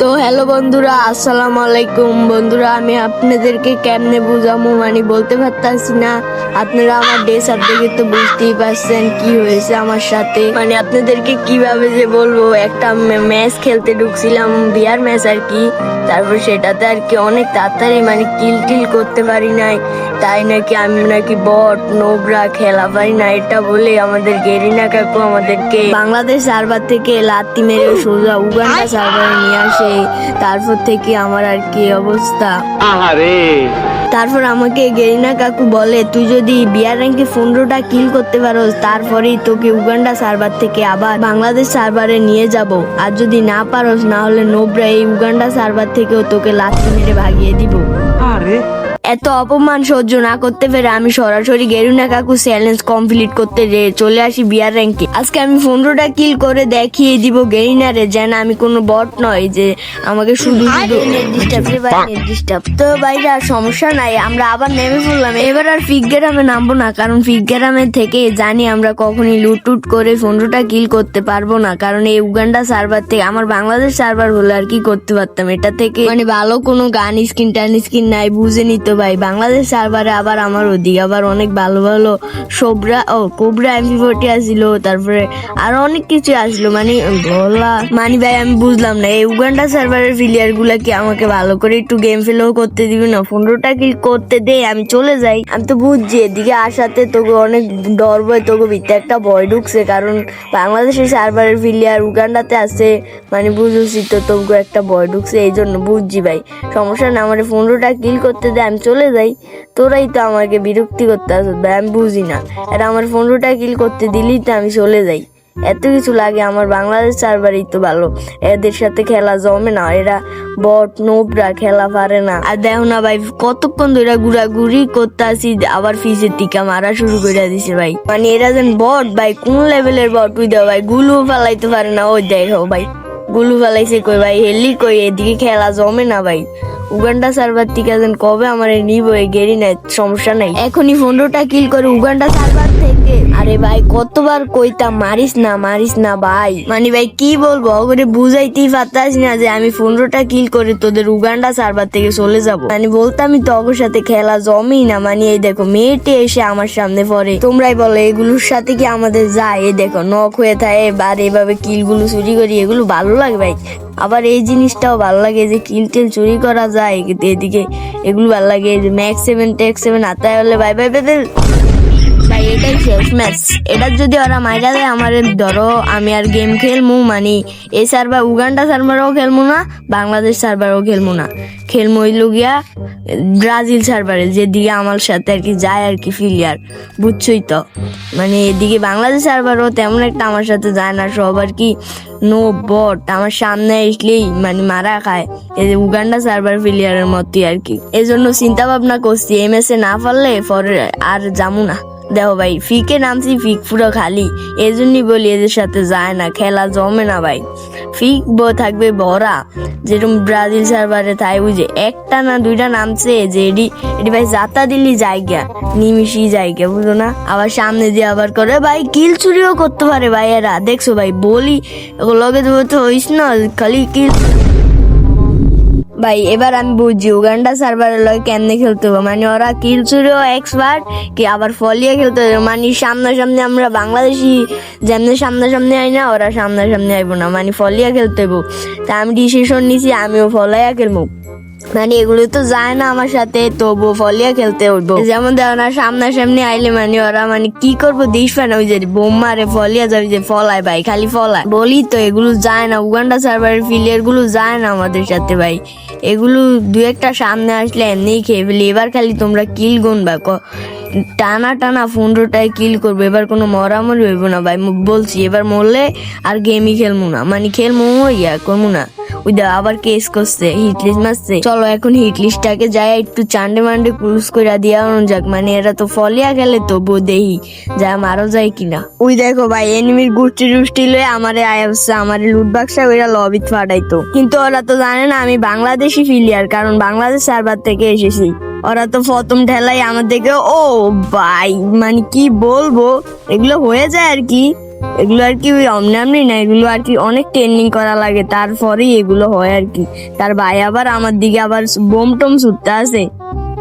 তো হ্যালো বন্ধুরা, আসসালামু আলাইকুম। বন্ধুরা, আমি আপনাদেরকে কেমনে বুঝামো? মানে বলতে পারতাছি না। আপনারা আমার ডে দেখে তো বুঝতেই পারছেন কি হয়েছে আমার সাথে। মানে আপনাদেরকে কীভাবে যে বলব, একটা ম্যাচ খেলতে ঢুকছিলাম, বিয়ার ম্যাচ আর কি। তারপর সেটাতে আর কি অনেক তাড়াতাড়ি মানে কিল টিল করতে পারি নাই। তাই নাকি আমি নাকি বট নোবরা খেলা পারি না এটা বলে আমাদের গেরিনা কাকু আমাদেরকে বাংলাদেশ সার্ভার থেকে লাত্তি মেরে সোজা উগান্ডা সার্ভারে নিয়ে আসে। তারপর থেকে আমার আর কি অবস্থা? আহারে। তারপর আমাকে গেরিনা কাকু বলে তুই যদি বিয়ার র্যাঙ্কে পনেরোটা কিল করতে পারো তারপরেই তোকে উগান্ডা সার্ভার থেকে আবার বাংলাদেশ সার্ভারে নিয়ে যাব। আর যদি না পারোস না হলে নোবরা এই উগান্ডা সার্ভার থেকেও তোকে লাথি মেরে ভাগিয়ে দিব। আরে। এত অপমান সহ্য না করতে পেরে আমি সরাসরি গেরুনা কাকু চ্যালেঞ্জ কমপ্লিট করতে চলে আসি বিয়ার র্যাঙ্কে। আজকে আমি পনেরোটা কিল করে দেখিয়ে দিব গেরিনারে যেন আমি কোনো বট নয় যে আমাকে শুধু ডিস্টার্ব তো ভাইরা সমস্যা নাই আমরা আবার নেমে পড়লাম। এবার আর ফিক গ্রামে নামবো না কারণ ফিক গ্রামে থেকে জানি আমরা কখনই লুটুট করে পনেরোটা কিল করতে পারব না কারণ এই উগান্ডা সার্ভার থেকে আমার বাংলাদেশ সার্ভার হলে আর কি করতে পারতাম? এটা থেকে মানে ভালো কোনো গান স্কিন টান স্কিন নাই বুঝে নিত ভাই, বাংলাদেশ সার্ভারে আবার আমার ওদিকে। আবার অনেক ভালো ভালো সোবরা ও কোবরা এমপি ফোর্টি আসছিল তারপরে আরও অনেক কিছু আসলো। মানে বলা মানে ভাই, আমি বুঝলাম না, এই উগান্ডা সার্ভারের প্লেয়ারগুলা কি আমাকে ভালো করে একটু গেম ফেলেও করতে দিবে না? পনেরোটা কি করতে দে আমি চলে যাই। আমি তো বুঝছি, এদিকে আসাতে তোকে অনেক ডর ভয় তোকে ভিতরে একটা ভয় ঢুকছে, কারণ বাংলাদেশের সার্ভারের প্লেয়ার উগান্ডাতে আছে মানে বুঝছি তো তোকে একটা ভয় ঢুকছে এই জন্য বুঝছি ভাই। সমস্যা না, আমার পনেরোটা কিল করতে দে আমি চলে যাই, তোরাই তো আমাকে বিরক্তি করতে আসো, ভাই, আমি বুঝি না। এটা আমার পনেরোটা কিল করতে দিলেই তো আমি চলে যাই। এত কিছু লাগে, আমার বাংলাদেশ সার্ভারই তো ভালো। এদের সাথে খেলা জমে না, এরা বট নোবরা, খেলা পারে না। আর দেখো না ভাই, কতক্ষণ ধরে ঘুরাঘুরি করতে আসি আবার ফিসের টিকা মারা শুরু করে দিছে ভাই। মানে এরা যেন বট ভাই, কোন লেভেলের বট উই দাও ভাই, গুলু ফালাইতে পারে না। ওই দেখো ভাই, গুলু ফালাইছে কই ভাই, হেলি কই, এদিকে খেলা জমে না ভাই। উগান্ডা সার্ভার থেকে যেন কবে আমার নিব গেরি নাই, সমস্যা নাই। এখনই পনেরোটা কিল করে উগান্ডা সার্ভার থেকে। আরে ভাই, কতবার কইতাম, মারিস না মারিস না ভাই। মানে ভাই, কি বলব করে বুঝাইতেই পারতাস না যে আমি পনেরোটা কিল করে তোদের উগান্ডা সার্ভার থেকে চলে যাব। মানে বলতামই তো অগর সাথে খেলা জমেই না মানে এই দেখো, মেয়েটে এসে আমার সামনে পড়ে। তোমরাই বলো, এগুলোর সাথে কি আমাদের যায়? এই দেখো, নখ হয়ে থাকে আর এভাবে কিলগুলো চুরি করি, এগুলো ভালো লাগে ভাই। আবার এই জিনিসটাও ভালো লাগে যে কিল টিল চুরি করা যায় এদিকে এগুলো ভালো লাগে ম্যাক্স সেভেন টেক্স সেভেন আতায় হলে বাই বাই বাই ভাই, এটাই শেষ ম্যাচ এটার যদি ওরা মাইরা দেয়, আমার ধরো আমি আর গেম খেলমু মানে। এই সার্ভার উগান্ডা সার্ভারও খেলমু না, বাংলাদেশ সার্ভারও খেলমু না। খেলমু হইল গিয়া ব্রাজিল সার্ভারে যেদিকে আমার সাথে আর কি যায় আর কি ফিলিয়ার বুঝছই তো? মানে এদিকে বাংলাদেশ সার্ভারও তেমন একটা আমার সাথে যায় না, সব আর কি নো বট আমার সামনে আসলেই মানে মারা খায়। এই যে উগান্ডা সার্ভার ফিলিয়ারের মতোই আর কি। এজন্য চিন্তা ভাবনা করছি এম এস এ না পারলে পরে আর যামু না। দেখো ভাই, ফিকে নামছি, ফিক পুরো খালি। এই জন্যই বলি এদের সাথে যায় না, খেলা জমে না ভাই। ফিক ব থাকবে ভরা। যেরকম ব্রাজিল সার্ভারে তাই বুঝে, একটা না দুইটা নামছে, যে এডি এডি ভাই যাতা দিলি জায়গা নিমিশি জায়গা, বুঝো না? আবার সামনে দিয়ে আবার করে, ভাই কিল চুরিও করতে পারে ভাই এরা। দেখছ ভাই, বলি, লগে তো হইস না, খালি কিল ভাই, এবার আমি বুঝি উগান্ডা সার্ভারের লয় কেমনে খেলতে হবে? মানে ওরা কিল চুরিও এক্সপার্ট কি আবার ফলিয়া খেলতে হবে? মানে সামনাসামনি আমরা বাংলাদেশি, যেমনি সামনাসামনি আই না, ওরা সামনাসামনি আইব না। মানে ফলিয়া খেলতে হইব। তা আমি ডিসিশন নিছি, আমিও ফলাইয়া খেলব মানে এগুলো তো যায় না আমার সাথে, তবু ফলিয়া খেলতে উঠবো। যেমন দেখো না সামনাসামনি আইলে মানে ওরা মানে কি করব দিস না, ওই যে বোম মারে ফলিয়া যাবে যে ফলায় ভাই, খালি ফলায়। বলি তো, এগুলো যায় না, উগান্ডা সার্ভারের ফিলিয়ারগুলো যায় না আমাদের সাথে ভাই। এগুলো দু একটা সামনে আসলে এমনি খেয়ে ফেলি। এবার খালি তোমরা কিল গুনবা টানা টানা পনেরোটায় কিল করব, এবার কোনো মরামরি হইব না ভাই। বলছি, এবার মরলে আর গেমই খেলব না। মানে খেলব ইয়া করব না। ওই দা আবার কেস করছে হিট লিস্ট মারছে। চলো এখন হিট লিস্টটাকে যাই, একটু চান্ডে মান্ডে ক্রুজ করে দিয়া যাক। মানে এরা তো ফলিয়া গেলে তো দেহি যা মারো যায় কিনা। ওই দেখো ভাই এনিমির গুষ্টি টুষ্টি লয়ে আমারে আয়াসছে আমার লুট বাক্সা ওইরা লবিত ফাটাইতো। কিন্তু ওরা তো জানে না, আমি বাংলাদেশি ফিলিয়ার কারণ বাংলাদেশ সার্ভার থেকে এসেছি। ওরা তো প্রথম ঠেলাই আমার দেখে ও ভাই মানে কি বলব? এগুলো হয়ে যায় আর কি। এগুলো আর কি অমনি আমনি না, এগুলো আর কি অনেক ট্রেনিং করা লাগে, তারপরেই এগুলো হয় আর কি। তার ভাই আবার আমার দিকে আবার বোম টোম ছুটতে আছে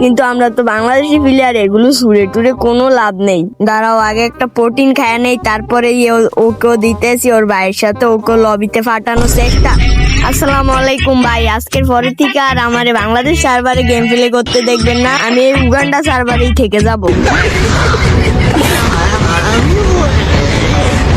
কিন্তু আমরা তো বাংলাদেশি প্লেয়ার এগুলো সুরে টুরে কোনো লাভ নেই। দাঁড়াও, আগে একটা প্রোটিন খায় নেই, তারপরে ওকেও দিতেছি, ওর ভাইয়ের সাথে ওকে লবিতে ফাটানোর চেষ্টা। আসসালামু আলাইকুম ভাই, আজকের পরে থেকে আর আমার বাংলাদেশ সার্ভারে গেম প্লে করতে দেখবেন না। আমি উগান্ডা সার্ভারেই থেকে যাব।